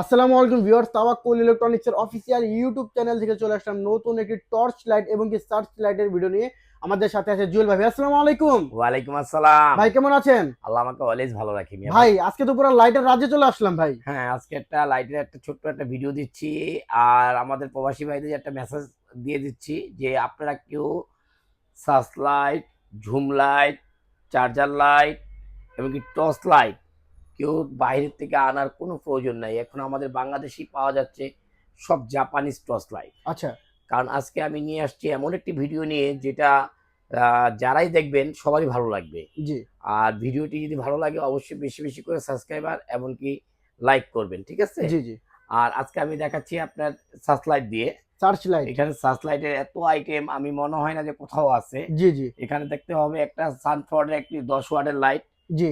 আসসালামু আলাইকুম ভিউয়ার্স তাওয়াক্কুল ইলেকট্রনিক্সের অফিসিয়াল ইউটিউব চ্যানেল থেকে চলে আসলাম নতুন একটি টর্চ লাইট এবং কি সার্চ লাইটের ভিডিও নিয়ে। আমাদের সাথে আছে জুয়েল ভাই। আসসালামু আলাইকুম। ওয়ালাইকুম আসসালাম। ভাই কেমন আছেন? আল্লাহ আমাকে অলওয়েজ ভালো রাখি ভাই আজকে তো পুরো লাইটের রাজ্যে চলে আসলাম ভাই। হ্যাঁ আজকে একটা লাইটের একটা ছোট্ট একটা ভিডিও দিচ্ছি। আর আমাদের প্রবাসী ভাইদের একটা মেসেজ দিয়ে দিচ্ছি যে আপনারা কেউ search light zoom light charger light এবং কি টর্চ লাইট কেউ বাইরের থেকে আনার কোনো প্রয়োজন নাই। এখন আমাদের বাংলাদেশি পাওয়া যাচ্ছে সব জাপানিজ টর্চ লাইট আচ্ছা। কারণ আজকে আমি নিয়ে আসছি এমন একটি ভিডিও নিয়ে যেটা যারাই দেখবেন সবারই ভালো লাগবে। জি। আর ভিডিওটি যদি ভালো লাগে অবশ্যই বেশি বেশি করে সাবস্ক্রাইবার এমনকি লাইক করবেন ঠিক আছে? জি জি। আর আজকে আমি দেখাচ্ছি আপনার সার্চলাইট দিয়ে। সার্চ লাইট এখানে সার্চলাইটের এত আইটেম আমি মনে হয় না যে কোথাও আছে। জি জি। এখানে দেখতে হবে একটা সানফোর্ডের একটি দশ ওয়াটের লাইট জি।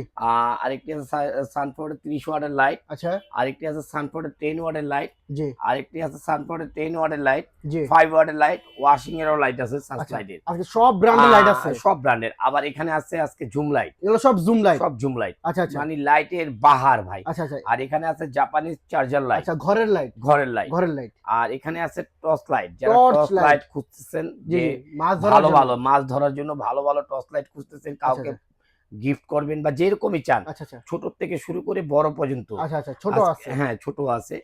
আরেকটি আছে সানফোর্ডের ত্রিশ ওয়াটের লাইট। আচ্ছা। আরেকটি আছে সানফোর্ডের টেন ওয়াটের লাইট। জি। আরেকটি আছে সানফোর্ডের টেন ওয়াটের লাইট। জি। ফাইভ ওয়াটের লাইট ওয়াশিং এরও লাইট আছে সার্চলাইটের আজকে সব ব্র্যান্ডের লাইট আছে। সব ব্র্যান্ডের। আবার এখানে আছে আজকে জুম লাইট। এগুলো সব জুম লাইট। সব জুম লাইট। আচ্ছা আচ্ছা। মানে লাইটের বাহার ভাই। আচ্ছা আচ্ছা। আর এখানে আছে জাপানিজ চার্জার লাইট। আচ্ছা ঘরের লাইট। ঘরের লাইট। ঘরের লাইট। আর এখানে আছে টর্চ লাইট। যারা টর্চ লাইট। খুঁজতেছেন যে মাছ ধরার ভালো ভালো মাছ ধরার জন্য ভালো ভালো টর্চ লাইট খুঁজতেছেন কাউকে আচ্ছা। গিফট করবেন বা যেরকমই চান। আচ্ছা আচ্ছা। ছোট থেকে শুরু করে বড় পর্যন্ত। আচ্ছা ছোট আছে। হ্যাঁ ছোট আছে।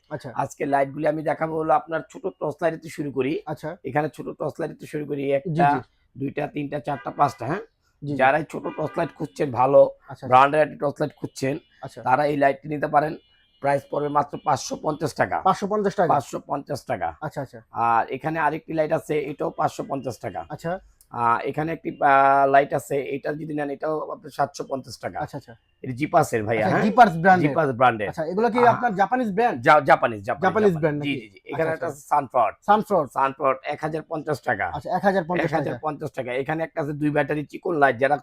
আজকে লাইট গুলি আমি দেখাবো হলো আপনার ছোট টর্চ লাইট শুরু করি। আচ্ছা। এখানে ছোট টর্চ লাইট শুরু করি একটা দুইটা তিনটা চারটা পাঁচটা হ্যাঁ। যারাই ছোট টর্চ লাইট খুঁজছেন ভালো ব্র্যান্ডের একটা টর্চ লাইট খুঁজছেন তারা এই লাইটটি নিতে পারেন। প্রাইস পড়বে মাত্র পাঁচশো পঞ্চাশ টাকা। পাঁচশো পঞ্চাশ টাকা? পাঁচশো পঞ্চাশ টাকা। আচ্ছা আচ্ছা। আর এখানে আরেকটি লাইট আছে এটাও পাঁচশো পঞ্চাশ টাকা। আচ্ছা। এখানে একটি লাইট আছে এটা যদি নেন এটাও আপনার সাতশো পঞ্চাশ টাকা। আচ্ছা আচ্ছা। এটা জিপাসের ভাইয়া জিপার্স ব্র্যান্ড জিপাস ব্র্যান্ডের আচ্ছা এগুলো কি আপনার Japanese brand Japanese Japanese brand জি জি জি। এখানে আচ্ছা, একটা টাকা। আচ্ছা এক হাজার এক পঞ্চাশ হাজার টাকা পঞ্চাশ টাকা। এখানে একটা আছে দুই ব্যাটারি চিকন লাইট যারা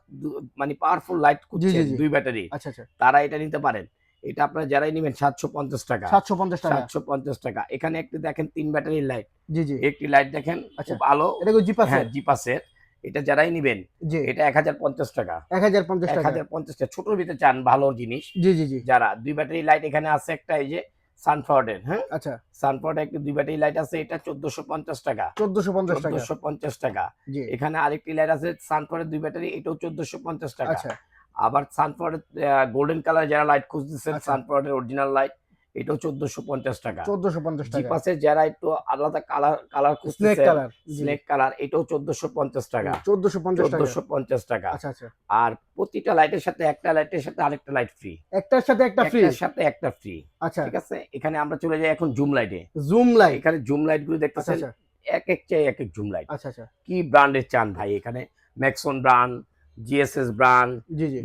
মানে পাওয়ারফুল লাইট খুঁজছেন জি। দুই ব্যাটারি। আচ্ছা আচ্ছা। তারা এটা নিতে পারেন। এটা আপনারা যারাই নেবেন সাতশো পঞ্চাশ টাকা। সাতশো পঞ্চাশ টাকা। সাতশো পঞ্চাশ টাকা। এখানে একটি দেখেন তিন ব্যাটারির লাইট জি জি। একটি লাইট দেখেন আচ্ছা। খুব আলো। এটা কি জিপাস হ্যাঁ জিপাসের এটা যারাই নিবেন জি। এটা এক হাজার পঞ্চাশ টাকা। এক হাজার পঞ্চাশ এক টাকা হাজার পঞ্চাশ টাকা ছোটোর ভিতরে চান ভালো জিনিস। জি জি জি। যারা দুই ব্যাটারি লাইট এখানে আছে একটা এই যে সানফ্রাউডের হ্যাঁ? আচ্ছা। সানফ্রাউডের একটি দুই ব্যাটারি লাইট আছে এটা চোদ্দশো পঞ্চাশ টাকা। চোদ্দশো পঞ্চাশ টাকা। চোদ্দশো পঞ্চাশ টাকা। এখানে আরেকটি লাইট আছে সানফ্রাউডের দুই ব্যাটারি এটাও চোদ্দশো পঞ্চাশ টাকা। আচ্ছা। আবার সানফ্রাউডের গোল্ডেন কালার যারা লাইট খুঁজতেছেন। সানফ্রাউডের অরিজিনাল লাইট এটাও চোদ্দশো পঞ্চাশ টাকা। চোদ্দশো পঞ্চাশ টাকা। জিপাসের যারা একটু আলাদা colour colour snake colour snake colour এটাও চোদ্দশো পঞ্চাশ টাকা। চোদ্দশো পঞ্চাশ চোদ্দশো পঞ্চাশ টাকা। আচ্ছা আচ্ছা। আর প্রতিটা লাইটের সাথে একটা লাইটের সাথে আরেকটা লাইট ফ্রি একটার সাথে একটা ফ্রি একটার সাথে একটা ফ্রি আচ্ছা। ঠিক আছে? এখানে আমরা চলে যাই এখন জুম লাইটে জুম লাইট এখানে জুম লাইটগুলো আচ্ছা দেখতেছেন আচ্ছা এক এক চাই এক এক জুম লাইট আচ্ছা আচ্ছা। কি ব্র্যান্ডের চান ভাই এখানে? ম্যাক্সন ব্র্যান্ড জিএসএস ব্র্যান্ড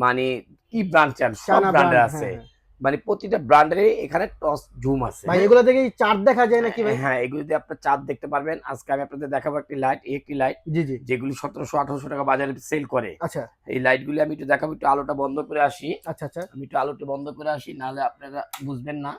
মানে কি ব্র্যান্ড চান? সব ব্র্যান্ডের আছে। হ্যাঁ, হ্যাঁ। মানে প্রতিটা ব্র্যান্ডের এখানে টস জুম আছে। ভাই এগুলো থেকে চার্ট দেখা যায় নাকি ভাই? হ্যাঁ এগুলিতে আপনার চাঁদ দেখতে পারবেন। আজকে আমি আপনাদের দেখাবো একটি লাইট একটি লাইট জি জি। যেগুলি সতেরোশো আঠারোশো টাকা বাজারে সেল করে। আচ্ছা। এই লাইটগুলি আমি একটু দেখাবো একটু আলোটা বন্ধ করে আসি। আচ্ছা আচ্ছা। আমি একটু আলোটা বন্ধ করে আসি নাহলে আপনারা বুঝবেন না।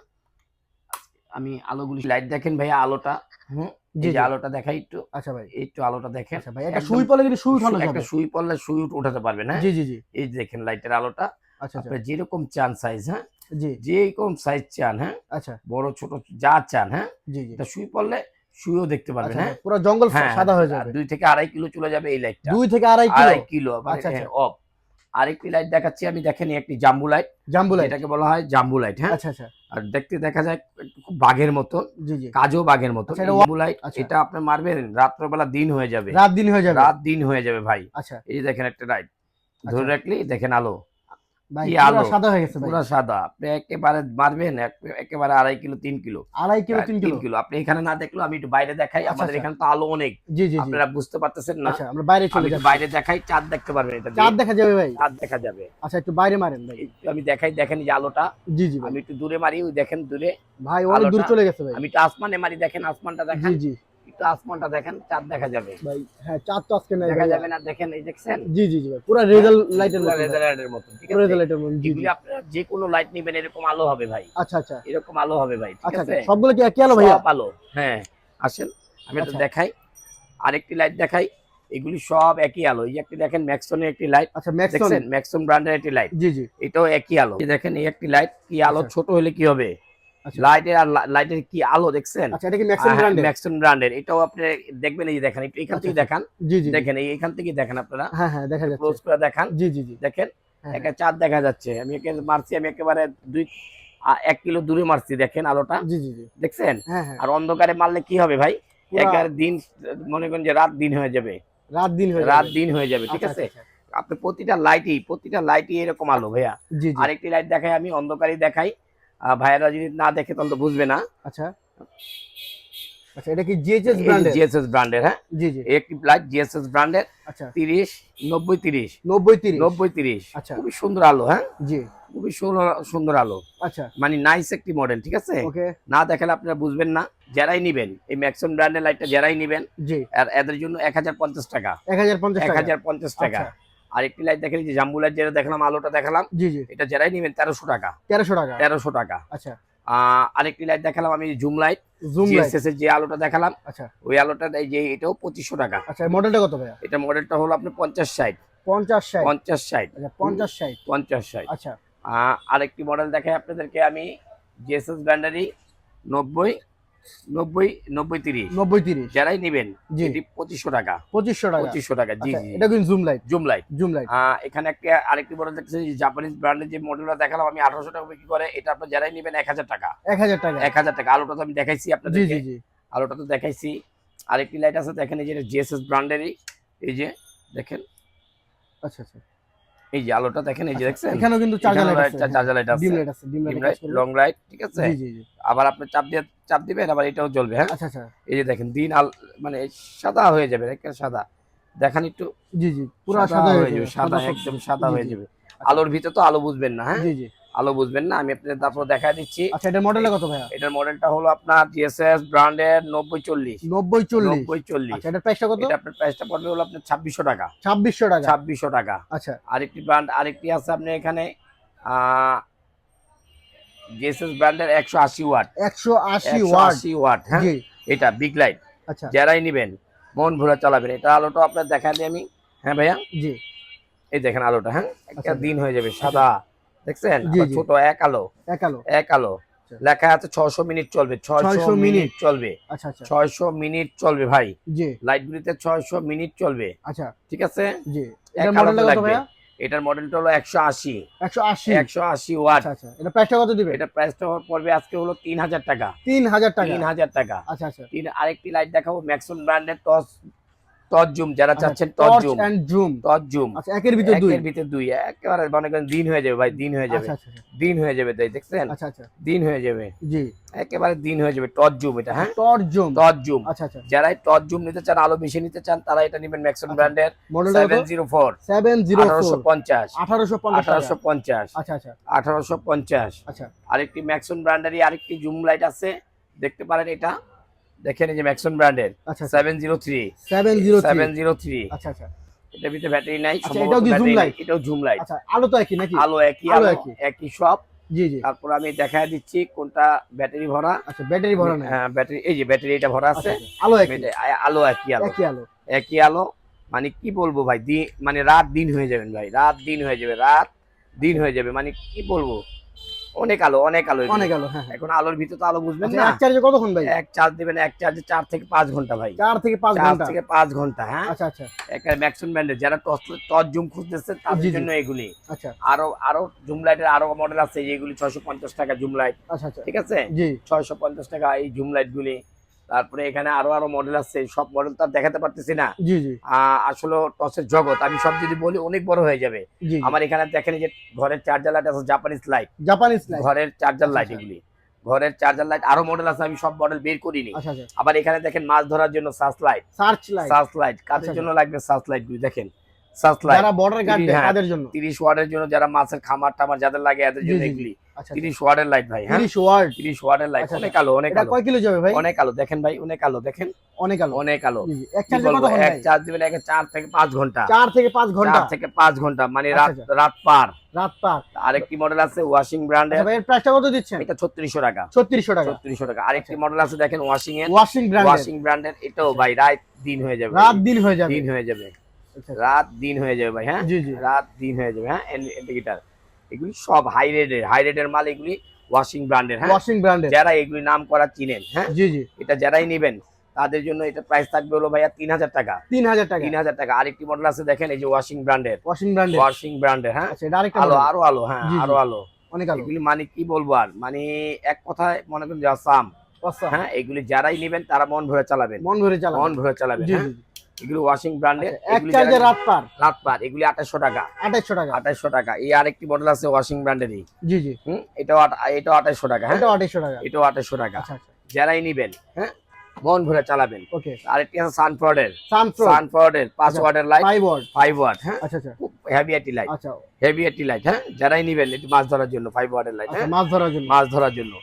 আমি আলোগুলি লাইট দেখেন ভাইয়া আলোটা। হুম? জি জি। আলোটা দেখাই একটু। আচ্ছা ভাই। এই একটু আলোটা দেখেন। আচ্ছা ভাই একটা সুই পড়লে কিন্তু সুই উঠানো যাবে। একটা সুই পড়লে সুই উঠাতে পারবেন হ্যাঁ? জি জি জি। এই দেখেন লাইটের আলোটা। আচ্ছা আচ্ছা। আপনার যেরকম চান সাইজ হ্যাঁ? জি। যেরকম সাইজ চান হ্যাঁ? আচ্ছা। বড় ছোট যা চান হ্যাঁ? জি এটা সুই পড়লে সুইও দেখতে পারবেন আচ্ছা হ্যাঁ? পুরো জঙ্গল হ্যাঁ, সাদা হয়ে যাবে। দুই থেকে আড়াই কিলো চলে যাবে এই লাইটটা দুই থেকে আড়াই কিলো? আড়াই কিলো আচ্ছা, আচ্ছা। অফ আরেকটি লাইট দেখাচ্ছি আমি দেখেন একটি জাম্বু লাইট জাম্বু লাইট এটাকে বলা হয় জাম্বু লাইট হ্যাঁ? আচ্ছা আচ্ছা। আর দেখতে দেখা যায় খুব বাঘের জি কাজও বাঘের আচ্ছা, জাম্বু লাইট আচ্ছা। এটা আপনি মারবেন রাত্রবেলা দিন হয়ে যাবে। রাত দিন হয়ে যাবে। রাত দিন হয়ে যাবে ভাই। আচ্ছা। এই দেখেন একটা লাইট ধরে আচ্ছা। রাখলি দেখেন আলো। সাদা হয়ে গেছে পুরো সাদা। আপনি একেবারে মারবেন একেবারে আড়াই কিলো তিন কিলো। আড়াই কিলো তিন কিলো। কিলো। আপনি এখানে না দেখলেও আমি একটু বাইরে দেখাই আচ্ছা, আমাদের আচ্ছা। এখানে তো আলো অনেক। জি জি জি। আপনারা বুঝতে পারতেছেন না। আচ্ছা আমরা বাইরে চলে বাইরে দেখাই চাঁদ দেখতে পারবেন এটা চাঁদ দেখা যাবে ভাই। চাঁদ দেখা যাবে। আচ্ছা একটু বাইরে মারেন ভাই। আমি দেখাই দেখেন যে আলোটা। জি জি আমি একটু দূরে মারি ওই দেখেন দূরে ভাই অনেক দূর চলে গেছে ভাই। আমি একটু আসমানে মারি দেখেন আসমানটা জি দেখেন। জি। একটু আসমানটা দেখেন চাঁদ দেখা যাবে। ভাই হ্যাঁ চাঁদ তো আজকে নাই দেখা যাবে না দেখেন এই দেখছেন? জি জি জি ভাই পুরো রেজাল লাইটের মতো রেজার লাইটের মতো ঠিক আছে? রেজাল লাইটের মতো জি জি। আপনারা যে কোনো লাইট নেবেন এরকম আলো হবে ভাই। আচ্ছা আচ্ছা। এরকম আলো হবে ভাই ঠিক আচ্ছা আছে? আচ্ছা সবগুলো কি একই আলো সব আলো হ্যাঁ। আসেন আমি একটা আচ্ছা। দেখাই আরেকটি লাইট দেখাই এগুলি সব একই আলো। এই একটি দেখেন ম্যাক্সনের একটি লাইট আচ্ছা ম্যাক্সন ম্যাক্সন ব্র্যান্ডের একটি লাইট জি জি। এটাও একই আলো। এই দেখেন এই একটি লাইট কি আলো। ছোট হলে কি হবে। লাইটের আর লাইটের কি আলো দেখছেন? আচ্ছা এটা কি ম্যাক্সিম ব্র্যান্ডের ম্যাক্সন ব্র্যান্ডের এটাও আপনি দেখবেন এই দেখেন একটু এখান থেকে আচ্ছা, দেখান। জি জি জি। দেখেন এই এখান থেকে দেখেন আপনারা। হ্যাঁ হ্যাঁ দেখা যাচ্ছে। ক্লোজ করে দেখান। জি জি জি। দেখেন হ্যাঁ, একটা চাঁদ দেখা যাচ্ছে। আমি একে মারছি আমি একেবারে দুই এক কিলো দূরে মারছি দেখেন আলোটা। জি জি জি। দেখছেন? হ্যাঁ হ্যাঁ। আর অন্ধকারে মারলে কি হবে ভাই? পুরা একেবারে দিন মনে করেন যে রাত দিন হয়ে যাবে। রাত দিন হয়ে রাত দিন হয়ে যাবে ঠিক আচ্ছা, আছে? আচ্ছা, আপনি প্রতিটা লাইটই প্রতিটা লাইটই এরকম আলো ভাইয়া। আচ্ছা। আরেকটি লাইট দেখাই আমি অন্ধকারই দেখাই। ভাইয়ারা যদি না দেখে তাহলে তো বুঝবে না। আচ্ছা। আচ্ছা এটা কি ব্র্যান্ডের জিএসএস ব্র্যান্ডের হ্যাঁ? জি জি। একটি লাইট জিএসএস ব্র্যান্ডের আচ্ছা। আচ্ছা। খুবই সুন্দর আলো হ্যাঁ? জি। খুবই সুন্দর আলো। আচ্ছা। মানে নাইস একটি মডেল ঠিক আছে? ওকে। না দেখালে আপনারা বুঝবেন না। যারাই নিবেন এই ম্যাক্সন ব্র্যান্ডের লাইটটা যারাই নিবেন জি। আর এদের জন্য এক হাজার পঞ্চাশ টাকা। এক হাজার পঞ্চাশ এক টাকা হাজার পঞ্চাশ টাকা। আচ্ছা। আর একটি লাইট এই যে জাম্বু লাইট যেটা দেখালাম আলোটা দেখালাম জি জি। এটা যারাই নেবেন তেরোশো টাকা। তেরোশো টাকা। তেরোশো টাকা। আচ্ছা। আরেকটি লাইট দেখালাম আমি জুম লাইট জুম লাইট যে আলোটা দেখালাম আচ্ছা। ওই আলোটা এই যে এটাও পঁচিশশো টাকা। আচ্ছা মডেলটা কত ভাইয়া? এটা মডেলটা হলো আপনার পঞ্চাশ ষাট। পঞ্চাশ ষাট। পঞ্চাশ ষাট। আচ্ছা পঞ্চাশ ষাট। পঞ্চাশ ষাট। আচ্ছা। আরেকটি মডেল দেখাই আপনাদেরকে আমি জিএসএস ব্র্যান্ডারি নব্বই নব্বই নব্বই তিরিশ। নব্বই তিরিশ। যারাই নিবেন এটি পঁচিশশো টাকা। পঁচিশশো টাকা। পঁচিশশো টাকা জি আচ্ছা, জি। এটা কিন্তু zoom light zoom light zoom light এখানে একটা আরেকটি দেখতেছি জাপানিজ ব্র্যান্ডের যে মডেলটা দেখালাম আমি আঠারোশো টাকা বিক্রি করে এটা আপনার যারাই নেবেন এক হাজার টাকা। এক হাজার টাকা। এক হাজার টাকা। আলোটা তো আমি দেখাইছি জি জি জি। আলোটা তো দেখাইছি। আরেকটি লাইট আছে দেখেন এই যে জিএসএস ব্র্যান্ডেরই এই যে দেখেন। আচ্ছা আচ্ছা। এই যে আলোটা দেখেন এই যে দেখছেন? এখানেও কিন্তু চার্জার লাইট আছে। চার্জার লাইট আছে। ডিম লাইট আছে ডিম লাইট লং লাইট ঠিক আছে? জি জি। আবার আপনি চাপ দিয়ে চাপ দিবেন আবার এটাও জ্বলবে হ্যাঁ? আচ্ছা আচ্ছা। এই যে দেখেন দিন আল মানে সাদা হয়ে যাবে সাদা। দেখান একটু। জি জি পুরো সাদা হয়ে যাবে সাদা একদম সাদা হয়ে যাবে। আলোর ভিতরে তো আলো বুঝবেন না হ্যাঁ? জি জি। আলো বুঝবেন না আমি আপনাদের তারপর দেখা দিচ্ছি। আচ্ছা এটার মডেলটা কত ভাইয়া? এটার মডেলটা হলো আপনার জিএসএস ব্র্যান্ডের নব্বই চল্লিশ। নব্বই চল্লিশ। নব্বই চল্লিশ। আচ্ছা এটার প্রাইসটা কত? এটা আপনার প্রাইসটা পড়বে হলো আপনার ছাব্বিশশো টাকা। ছাব্বিশশো টাকা। ছাব্বিশশো টাকা। আচ্ছা। আরেকটি ব্র্যান্ড আরেকটি আছে আপনি এখানে জিএসএস ব্র্যান্ডের একশো আশি ওয়াট। একশো আশি একশো ওয়াট আশি ওয়াট। হ্যাঁ? এটা বিগ লাইট আচ্ছা। যারাই নিবেন মন ভরে চালাবেন। এটা আলোটা আপনার দেখা দিই আমি। হ্যাঁ ভাইয়া? জি। এই দেখেন আলোটা হ্যাঁ? একটা আচ্ছা। দিন হয়ে যাবে সাদা। দেখছেন? জি, আবার জি। ছোট এক আলো। এক আলো। আচ্ছা। লেখা আছে ছয়শো মিনিট চলবে ছয়শো মিনিট। চলবে। আচ্ছা ছয়শো মিনিট চলবে ভাই। জি। লাইটগুলিতে ছয়শো মিনিট চলবে। আচ্ছা। ঠিক আছে? জি। এক কত লাগবে। এটার মডেলটা হলো একশো আশি। একশো আশি। একশো আশি ওয়াট আচ্ছা আচ্ছা। এটা প্রাইসটা কত দিবে এটা প্রাইসটা পড়বে আজকে হলো তিন হাজার টাকা। তিন হাজার টাকা। তিন হাজার টাকা। আচ্ছা আচ্ছা। তিন আরেকটি লাইট দেখাবো ম্যাক্সন ব্র্যান্ডের টস টস যারা চাচ্ছেন টস জুম এন্ড জুম টস জুম আচ্ছা একের ভিতর দুই। একের ভিতরে দুই একেবারে মনে করেন দিন হয়ে যাবে ভাই দিন হয়ে যাবে। আচ্ছা আচ্ছা আচ্ছা। দিন হয়ে যাবে তাই দেখছেন? আচ্ছা আচ্ছা। দিন হয়ে যাবে। জি। একেবারে দিন হয়ে যাবে টস জুম এটা হ্যাঁ? টর্চ জুম আচ্ছা আচ্ছা। যারাই টস জুম নিতে চান আলো বেশি নিতে চান তারা এটা নেবেন ম্যাক্সন আচ্ছা। ব্র্যান্ডের মডেলটা সেভেন কত? জিরো ফোর সেভেন জিরো আঠারোশো পঞ্চাশ। আঠারোশো পঞ্চাশ আঠারোশো পঞ্চাশ। আচ্ছা আচ্ছা। আঠারোশো পঞ্চাশ। আচ্ছা। আরেকটি ম্যাক্সন ব্র্যান্ডেরই আরেকটি জুম লাইট আছে। দেখতে পারেন এটা। দেখেন এই যে ম্যাক্সন ব্র্যান্ডের আচ্ছা seven zero three seven zero seven zero three আচ্ছা আচ্ছা। এটার ভিতরে ব্যাটারি নাই আচ্ছা, এটাও কি নাই, light? এটাও জুম লাইট আচ্ছা আলো তো একই নাকি? আলো একই আলো একই। একই সব। জি জি। তারপর আমি দেখা দিচ্ছি কোনটা ব্যাটারি ভরা। আচ্ছা ব্যাটারি ভরা নাই। হ্যাঁ ব্যাটারি এই যে ব্যাটারি এটা ভরা আচ্ছা আছে। আচ্ছা, আলো একই। আলো একই আলো। একই আলো। একই আলো। মানে কি বলব ভাই মানে রাত দিন হয়ে যাবেন ভাই রাত দিন হয়ে যাবে রাত দিন হয়ে যাবে। মানে কি বলব? অনেক আলো অনেক আলো অনেক আলো হ্যাঁ হ্যাঁ। এখন আলোর ভিতরে তো আলো বুঝবেন আচ্ছা, না। এক চার্জে কতক্ষণ ভাই? এক চার্জ দিবেন এক চার্জে চার থেকে পাঁচ ঘণ্টা ভাই। চার থেকে পাঁচ ঘণ্টা ঘণ্টা? থেকে পাঁচ ঘণ্টা হ্যাঁ। আচ্ছা আচ্ছা। একটা ব্র্যান্ডের যারা টর্চ জুম খুঁজতেছে তাদের জন্য এগুলি। আচ্ছা। আরও আরও জুম লাইটের আরও মডেল আছে যেগুলি ছয়শো পঞ্চাশ টাকা জুম লাইট। আচ্ছা আচ্ছা। ঠিক আছে? জি। ছয়শো পঞ্চাশ টাকা এই জুম লাইট গুলি তারপরে এখানে আরও আরও মডেল আছে সব মডেল তো দেখাতে পারতেছি না। জি জি। আসলে টসের জগৎ আমি সব যদি বলি অনেক বড় হয়ে যাবে। আমার এখানে দেখেন যে ঘরের চার্জার লাইট আছে জাপানিজ লাইট জাপানিজ লাইট ঘরের চার্জার লাইট আচ্ছা। এগুলি। ঘরের চার্জার লাইট আরও মডেল আছে আমি সব মডেল বের করিনি। আচ্ছা আচ্ছা। আবার এখানে দেখেন মাছ ধরার জন্য search light search light search light আচ্ছা, জন্য লাগবে সার্চ লাইট গুলি দেখেন। সার্চ যারা বর্ডার গার্ড হ্যাঁ। তাদের জন্য। তিরিশ ওয়ার্ডের জন্য যারা মাছের খামার টামার যাদের লাগে এদের জন্য। এগুলি। আচ্ছা তিরিশ ওয়ার্ডের লাইট ভাই হ্যাঁ? 30 ওয়াট তিরিশ ওয়ার্ডের লাইট অনেক আলো অনেক এটা আলো। কয় কিলো যাবে ভাই? অনেক আলো দেখেন ভাই অনেক আলো দেখেন। অনেক আলো। অনেক আলো। এক চার্জে বলব কতক্ষণ এক চার্জ দিবেন এক চার থেকে পাঁচ ঘণ্টা। চার থেকে পাঁচ ঘণ্টা। চার থেকে পাঁচ ঘণ্টা মানে আচ্ছা, রাত আচ্ছা। রাত পার। রাত পার। আরেকটি মডেল আছে ওয়াশিং ব্র্যান্ডের আচ্ছা ভাই এর প্রাইসটা কত দিচ্ছেন? এটা ছত্রিশশো টাকা। ছত্রিশশো টাকা। ছত্রিশশো টাকা। আরেকটি মডেল আছে দেখেন ওয়াশিং এর। ওয়াশিং ব্র্যান্ড ওয়াশিং ব্র্যান্ডের এটাও ভাই রাত দিন হয়ে যাবে। রাত দিন হয়ে যাবে। দিন হয়ে যাবে। রাত দিন হয়ে যাবে ভাই হ্যাঁ? রাত দিন হয়ে যাবে হ্যাঁ? ইন্ডিকেটার এগুলি সব হাই রেটের হাই রেটের মাল এগুলি ওয়াশিং ব্র্যান্ডের হ্যাঁ? ওয়াশিং ব্র্যান্ডের যারা এগুলি নাম করা চিনেন হ্যাঁ? জি জি। এটা যারাই নেবেন তাদের জন্য এটা প্রাইস থাকবে হলো ভাইয়া তিন হাজার টাকা। তিন হাজার টাকা। তিন হাজার টাকা। আরেকটি মডেল আছে দেখেন এই যে ওয়াশিং ব্র্যান্ডের ওয়াশিং ব্র্যান্ডের ওয়াশিং ব্র্যান্ডের হ্যাঁ? আচ্ছা এটা আরেকটা আলো আরও আলো হ্যাঁ। আরও আলো। অনেক আলো। এগুলি মানে কি বলব আর? মানে এক কথায় মনে করেন যে আসাম আচ্ছা হ্যাঁ এগুলি যারাই নেবেন তারা মন ভরে চালাবেন। মন ভরে চালান মন ভরে চালাবেন জি হ্যাঁ? জি। এগুলো ওয়াশিং ব্র্যান্ডের আচ্ছা, এক চার্জে রাত পার। রাত পার এগুলি আঠাশশো টাকা। আঠাইশশো টাকা। আঠাশশো টাকা। এই আরেকটি মডেল আছে ওয়াশিং ব্র্যান্ডেরই জি জি। হুম? এটাও এটাও আঠাশশো টাকা হ্যাঁ? এটাও আঠাইশশো টাকা। এটাও আঠাশশো টাকা। আচ্ছা আচ্ছা। যারাই নিবেন হ্যাঁ? মন ভরে চালাবেন। ওকে। আরেকটি আছে সানফোর্ডের সানপ্রো সানফোর্ডের পাঁচ। ওয়াটের light five watt five watt হ্যাঁ? আচ্ছা আচ্ছা। হেভি একটি লাইট আচ্ছা। হেভি একটি লাইট হ্যাঁ? যারাই নিবেন একটু মাছ ধরার জন্য ফাইভ ওয়াটের লাইট হ্যাঁ? মাছ ধরার জন্য। মাছ ধরার জন্য।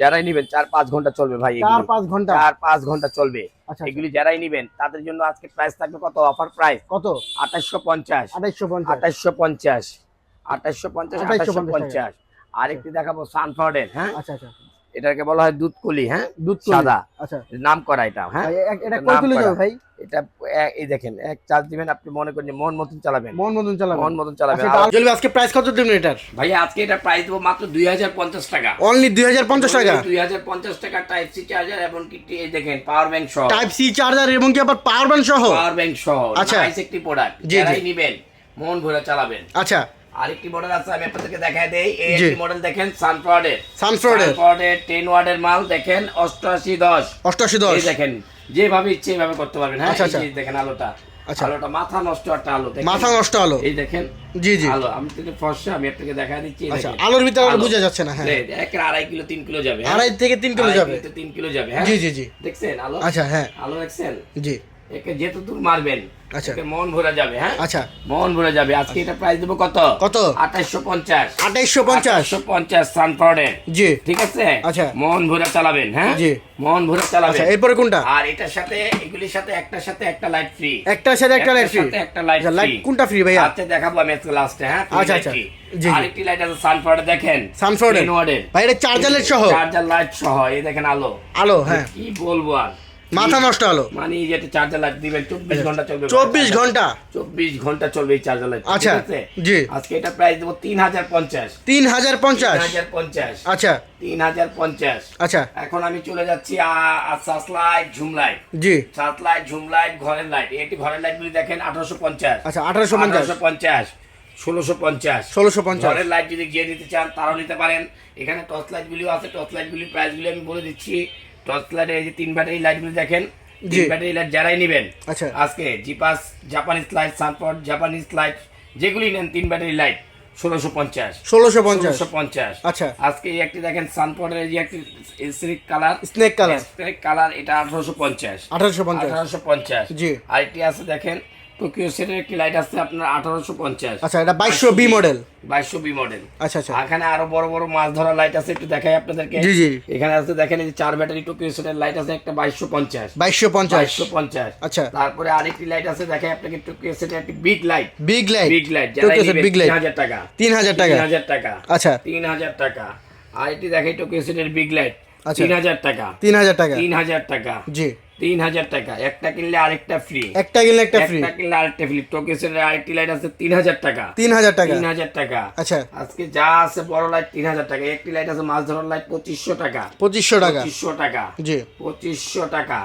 যারাই নিবেন চার পাঁচ ঘণ্টা চলবে ভাই চার পাঁচ ঘণ্টা? চার পাঁচ ঘণ্টা চলবে। আচ্ছা এগুলি যারাই নিবেন তাদের জন্য আজকে প্রাইস থাকবে কত? অফার প্রাইস কত? আঠাশশো পঞ্চাশ। আঠাশশো পঞ্চাশ। আঠাশশো পঞ্চাশ। 2850 আঠাশশো পঞ্চাশ আরেকটি দেখাবো সানফ্লাওয়ারের হ্যাঁ? আচ্ছা আচ্ছা। এটাকে বলা হয় দুধ দুধকলি হ্যাঁ? দুধ সাদা। আচ্ছা। নাম করা এটা হ্যাঁ এটা করা। যাবে ভাই? এটা এই দেখেন এক চার্জ দিবেন আপনি মনে করেন মন মতন চালাবেন। মন মতন চালাবে মন মতন চালাবেন। আচ্ছা আর- চলবে আজকে প্রাইস কত দিবেন এটার? ভাইয়া আজকে এটা প্রাইস দেবো মাত্র দুই হাজার পঞ্চাশ টাকা। অনলি দুই হাজার পঞ্চাশ টাকা? দুই হাজার পঞ্চাশ টাকা টাইপ সি চার্জার এবং কি এই দেখেন পাওয়ার ব্যাংক সহ। টাইপ সি চার্জার এবং কি আবার পাওয়ার ব্যাংক সহ? পাওয়ার ব্যাংক সহ। আচ্ছা। নাইস একটি প্রোডাক্ট যারাই। নিবেন মন ভরে চালাবেন। আচ্ছা। আরেকটি মডেল আছে আমি আপনাদেরকে দেখাই দেই। এই। একটি মডেল দেখেন সানফ্রাউডের সানফ্রাউডের সানফ্রাউডের 10 ওয়াটের মাল দেখেন 88 10 অষ্টাশি দশ। এই দেখেন যেভাবে ইচ্ছে এইভাবে করতে পারবেন হ্যাঁ? আচ্ছা, এই আচ্ছা। দেখেন আলোটা। আচ্ছা। আলোটা মাথা নষ্ট একটা আলো দেখেন। মাথা নষ্ট হলো এই দেখেন? জি জি। আলো আমি তো ফর্সা আমি আপনাকে দেখা দিচ্ছি আচ্ছা আলোর ভিতরে আলো। বোঝা যাচ্ছে না হ্যাঁ। এক আড়াই কিলো তিন কিলো যাবে হ্যাঁ? আড়াই থেকে তিন কিলো যাবে। তিন কিলো যাবে হ্যাঁ? জি জি জি। দেখছেন আলো? আচ্ছা হ্যাঁ। আলো দেখছেন? জি। একে দূর মারবেন। আচ্ছা। মন ভরে যাবে হ্যাঁ? আচ্ছা। মন ভরে যাবে। আজকে এটা প্রাইস দেবো কত? কত? আঠাশশো পঞ্চাশ। আঠাইশশো পঞ্চাশ। পঞ্চাশ জি। ঠিক আছে? আচ্ছা। মন ভরে চালাবেন হ্যাঁ? জি। মন ভরে চালাবেন। আচ্ছা এরপরে কোনটা? আর এটার সাথে এগুলির সাথে একটার সাথে একটা লাইট ফ্রি একটার সাথে একটা লাইট ফ্রি একটা লাইট আচ্ছা লাইট কোনটা ফ্রি ভাইয়া? আচ্ছা দেখাবো আমি আজকে লাস্টে হ্যাঁ? আচ্ছা, আচ্ছা। জি। আরেকটি লাইট আছে সানফ্রাউডের দেখেন। সানফ্রাউডের? 10 ভাই এটা চার্জার লাইট সহ। চার্জার লাইট সহ এই দেখেন আলো। আলো হ্যাঁ। কি বলব আর? মাথা নষ্ট হলো। মানে এই যে একটা চার্জার লাইট দিবেন চব্বিশ ঘণ্টা চলবে। চব্বিশ ঘণ্টা? চব্বিশ ঘণ্টা চলবে এই চার্জার লাইট আচ্ছা, জি। আজকে এটা প্রাইস দেবো তিন হাজার পঞ্চাশ। তিন হাজার পঞ্চাশ? হাজার পঞ্চাশ। আচ্ছা। তিন হাজার পঞ্চাশ। আচ্ছা। এখন আমি চলে যাচ্ছি সাস লাইট ঝুম লাইট জি। সাত লাইট ঝুম লাইট ঘরের লাইট এটি ঘরের লাইট গুলি দেখেন আঠারোশো পঞ্চাশ। আচ্ছা আঠারোশো আঠারোশো পঞ্চাশ ষোলোশো পঞ্চাশ। ষোলোশো পঞ্চাশ। ঘরের লাইট যদি গিয়ে নিতে চান তারাও নিতে পারেন। এখানে টর্চ লাইট গুলিও আছে টর্চ লাইট গুলির প্রাইস গুলি আমি বলে দিচ্ছি। টর্চ লাইটের এই যে তিন ব্যাটারি লাইটগুলো দেখেন। তিন ব্যাটারি লাইট যারাই নেবেন আচ্ছা। আজকে Geepas Japanese light Sunpot Japanese light যেগুলি নেন তিন ব্যাটারি লাইট ষোলোশো পঞ্চাশ। ষোলোশো পঞ্চাশ। পঞ্চাশ। আচ্ছা। আজকে এই একটি দেখেন সানপটের এই যে একটি snake colour snake colour snake colour এটা আঠারোশো পঞ্চাশ। আঠারোশো পঞ্চাশ। আঠারোশো পঞ্চাশ। জি। আরেকটি আছে দেখেন টোকিও সেটের একটি লাইট আছে আপনার আঠারোশো পঞ্চাশ। আচ্ছা এটা বাইশশো বি মডেল বাইশশো বি মডেল আচ্ছা আচ্ছা। এখানে আরও বড় বড় মাছ ধরা লাইট আছে একটু দেখাই আপনাদেরকে। জি, জি। এখানে আছে দেখেন এই চার ব্যাটারি টোকিও সেটের লাইট আছে একটা বাইশশো পঞ্চাশ। বাইশশো পঞ্চাশ। বাইশশো পঞ্চাশ। আচ্ছা। তারপরে আরেকটি লাইট আছে দেখাই আপনাকে টোকিও সেটের একটি big light big light big light Tokyo set big light হাজার টাকা। তিন হাজার টাকা। তিন হাজার টাকা। আচ্ছা। তিন হাজার টাকা। আর আরেকটি দেখাই টোকিও সেটের বিগ লাইট আচ্ছা। তিন হাজার টাকা। তিন হাজার টাকা। তিন হাজার টাকা। জি। তিন হাজার টাকা। একটা কিনলে আরেকটা ফ্রি একটা কিনলে একটা ফ্রি একটা কিনলে আরেকটা ফ্রি টোকেসের আরেকটি লাইট আছে তিন হাজার টাকা। তিন হাজার টাকা। তিন হাজার টাকা। আচ্ছা। আজকে যা আছে বড় লাইট তিন হাজার টাকা। একটি লাইট আছে মাছ ধরার লাইট পঁচিশশো টাকা। পঁচিশশো টাকা। পঁচিশশো টাকা। জি। পঁচিশশো টাকা।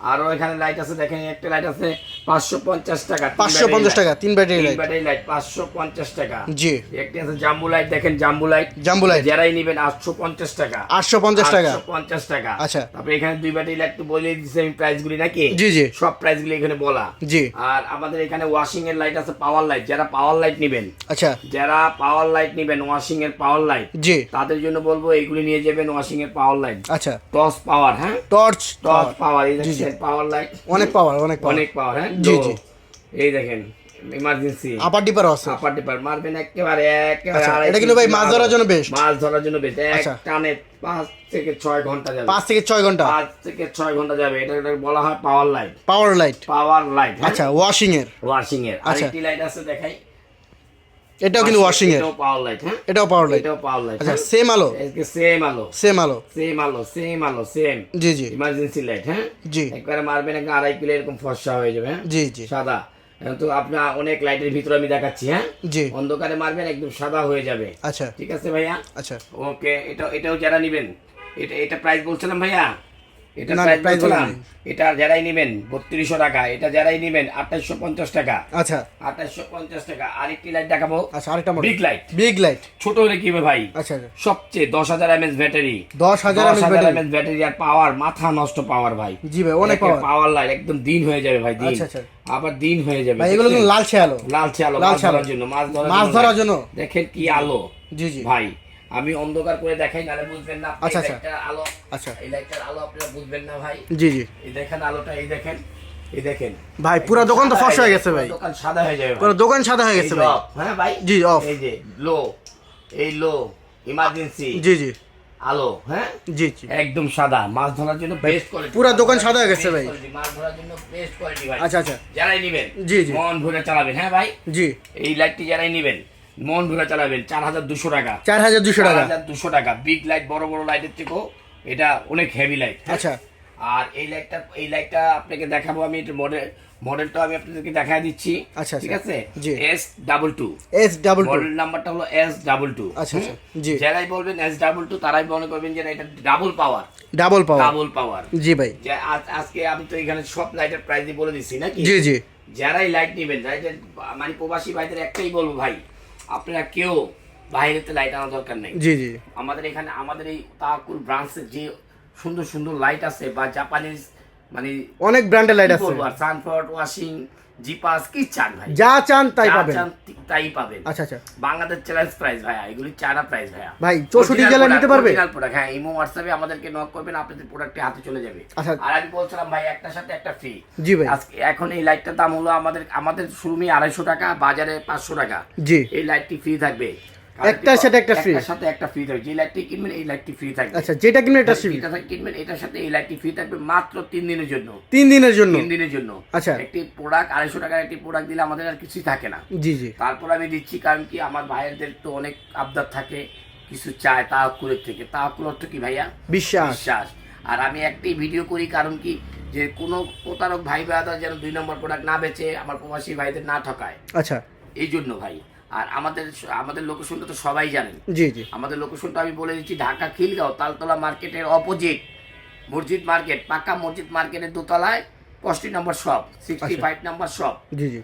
আরও এখানে লাইট আছে দেখেন একটা লাইট আছে পাঁচশো পঞ্চাশ টাকা তিন পাঁচশো battery পঞ্চাশ light। টাকা তিন ব্যাটারি লাইট ব্যাটারি লাইট পাঁচশো পঞ্চাশ টাকা। জি। একটি আছে জাম্বু লাইট দেখেন জাম্বু লাইট জাম্বু লাইট যারাই নিবেন আটশো পঞ্চাশ টাকা। আটশো পঞ্চাশ টাকা। আটশো পঞ্চাশ টাকা। আচ্ছা। তারপরে এখানে দুই ব্যাটারি লাইট তো বলে দিচ্ছি আমি প্রাইস গুলি নাকি? জি জি। সব প্রাইস গুলি এখানে বলা। জি। আর আমাদের এখানে ওয়াশিং এর লাইট আছে পাওয়ার লাইট যারা পাওয়ার লাইট নিবেন আচ্ছা। যারা পাওয়ার লাইট নিবেন ওয়াশিং এর পাওয়ার লাইট জি। তাদের জন্য বলব এইগুলি নিয়ে যাবেন ওয়াশিং এর পাওয়ার লাইট আচ্ছা। টর্চ পাওয়ার হ্যাঁ? টর্চ টর্চ পাওয়ার এই পাওয়ার লাইট অনেক পাওয়ার অনেক পাওয়ার অনেক পাওয়ার হ্যাঁ? জি, জি। এই দেখেন ইমার্জেন্সি আপার ডিপার আছে। আপার ডিপার মারবেন একেবারে একেবারে আচ্ছা, এটা কিন্তু ভাই মাছ ধরার জন্য best। মাছ ধরার জন্য বেস্ট এক আচ্ছা। টানে পাঁচ থেকে ছয় ঘণ্টা যাবে। পাঁচ থেকে ছয় ঘণ্টা? পাঁচ থেকে ছয় ঘণ্টা যাবে। এটা বলা হয় power light power light power light আচ্ছা ওয়াশিং এর। ওয়াশিং এর। আচ্ছা। আরেকটি লাইট আছে দেখাই। এটাও কিন্তু ওয়াশিং এর। এটাও পাওয়ার লাইট হ্যাঁ? এটাও পাওয়ার লাইট এটাও পাওয়ার লাইট আচ্ছা সেম আলো? সেম আলো। সেম আলো? সেম আলো সেম আলো সেম জি জি। ইমার্জেন্সি লাইট হ্যাঁ? জি। একবারে মারবেন একটা আড়াই কিলো এরকম ফর্সা হয়ে যাবে হ্যাঁ? জি জি। সাদা। তো আপনার অনেক লাইটের ভিতরে আমি দেখাচ্ছি হ্যাঁ? জি। অন্ধকারে মারবেন একদম সাদা হয়ে যাবে। আচ্ছা। ঠিক আছে ভাইয়া? আচ্ছা। ওকে এটা এটাও যারা নেবেন এটা এটা প্রাইস বলছিলাম ভাইয়া? এটা প্রাইস বলেননি। এটা যারাই নেবেন বত্রিশশো টাকা এটা যারাই নেবেন আঠাশশো পঞ্চাশ টাকা। আচ্ছা। আঠাশশো পঞ্চাশ টাকা আরেকটি লাইট দেখাবো। আচ্ছা আরেকটা বিগ লাইট বিগ লাইট ছোট হলে কি হবে ভাই? আচ্ছা। সবচেয়ে দশ হাজার এমএস ব্যাটারি দশ হাজার। এমএস ব্যাটারি আর পাওয়ার মাথা নষ্ট পাওয়ার ভাই। জি ভাই অনেক পাওয়ার পাওয়ার লাইট একদম দিন হয়ে যাবে ভাই দিন। আচ্ছা, আচ্ছা। আবার দিন হয়ে যাবে। ভাই এগুলো লালচে আলো লালচে আলো মাছ। ধরার জন্য মাছ ধরার জন্য ধরার জন্য। দেখেন কি আলো। জি জি। ভাই আমি অন্ধকার করে দেখাই নালে বুঝবেন না আচ্ছা, আচ্ছা। আলো আচ্ছা। এই লাইটটার আলো আপনারা বুঝবেন না ভাই। জি জি। এই দেখেন আলোটা এই দেখেন এই দেখেন। ভাই পুরো দোকান তো ফর্সা হয়ে গেছে ভাই। দোকান সাদা হয়ে যাবে পুরো দোকান সাদা হয়ে গেছে ভাই। হ্যাঁ ভাই? জি অফ এই যে লো এই লো ইমার্জেন্সি জি জি। আলো হ্যাঁ? জি জি। একদম সাদা মাছ ধরার জন্য বেস্ট কোয়ালিটি পুরা দোকান সাদা হয়ে গেছে ভাই। মাছ ধরার জন্য বেস্ট কোয়ালিটি ভাই। আচ্ছা আচ্ছা। যারাই নেবেন জি, জি। মন ভরে চালাবেন হ্যাঁ ভাই? জি। এই লাইটটি যারাই নেবেন মন ভরে চালাবেন চার হাজার দুশো টাকা। চার হাজার দুশো টাকা। হাজার দুশো টাকা। বিগ লাইট বড় বড় লাইটের থেকেও এটা অনেক হেভি লাইট আচ্ছা। আর এই লাইটটা এই লাইটটা আপনাকে দেখাবো আমি এটা মডেল মডেলটা আমি আপনাদেরকে দেখা দিচ্ছি। আচ্ছা, ঠিক আচ্ছা। আছে। S double two S double model নাম্বারটা হলো এস ডাবল টু আচ্ছা আচ্ছা। জি। যারাই বলবেন এস ডাবল টু তারাই মনে করবেন যে এটা double power double power double power জি ভাই। আজকে আমি তো এখানে সব লাইটের প্রাইস বলে দিচ্ছি নাকি? জি জি। যারাই লাইট নেবেন মানে প্রবাসী ভাইদের একটাই বলব ভাই আপনারা কেউ বাইরেতে লাইট আনার দরকার নেই। জি জি। আমাদের এখানে আমাদের এই তাকুর ব্রাঞ্চে যে সুন্দর সুন্দর লাইট আছে বা জাপানিজ মানে অনেক ব্র্যান্ডের লাইট আছে। ওয়াশিং জিপাস কি চান ভাই? যা চান তাই পাবেন। তাই পাবেন। আচ্ছা আচ্ছা। বাংলাদেশ চ্যালেঞ্জ প্রাইস ভাইয়া এগুলি চারা প্রাইস ভাইয়া। ভাই চৌষট্টি Original জেলায় product, নিতে পারবে? হ্যাঁ ইমো হোয়াটসঅ্যাপে আমাদেরকে নক করবেন আপনাদের প্রোডাক্টটি হাতে চলে যাবে। আচ্ছা। আর আমি বলছিলাম ভাই একটার সাথে একটা ফ্রি জি ভাই। আজকে এখন এই লাইটটার দাম হলো আমাদের আমাদের শোরুমে আড়াইশো টাকা বাজারে পাঁচশো টাকা। জি। এই লাইটটি ফ্রি থাকবে। একটার সাথে একটা? একটার সাথে একটা ফ্রি থাকবে। যে লাইটটি কিনবেন এই লাইটটি ফ্রি থাকবে। আচ্ছা যেটা কিনবেন এটা সিবি এটা কিনবেন এটার সাথে এই লাইটটি ফ্রি থাকবে মাত্র তিন দিনের জন্য। তিন দিনের জন্য। তিন দিনের জন্য। আচ্ছা। একটি প্রোডাক্ট আড়াইশো টাকার একটি প্রোডাক্ট দিলে আমাদের আর কিছুই থাকে না। জি জি। তারপর আমি দিচ্ছি কারণ কি আমার ভাইয়েরদের তো অনেক আবদার থাকে কিছু চায় তাহকুলের থেকে। তাহকুল অর্থ কি ভাইয়া? বিশ্বাস। বিশ্বাস। আর আমি একটি ভিডিও করি কারণ কি যে কোনো প্রতারক ভাই ভাইয়ারা যেন দুই নম্বর প্রোডাক্ট না বেচে আমার প্রবাসী ভাইদের না ঠকায়। আচ্ছা। এই জন্য ভাই। আর আমাদের আমাদের লোকেশনটা তো সবাই জানেন। জি জি। আমাদের লোকেশনটা আমি বলে দিচ্ছি ঢাকা খিলগাঁও তালতলা মার্কেটের অপোজিট মসজিদ মার্কেট পাকা মসজিদ মার্কেটের দোতলায় পঁয়ষট্টি number shop sixty five number shop জি জি।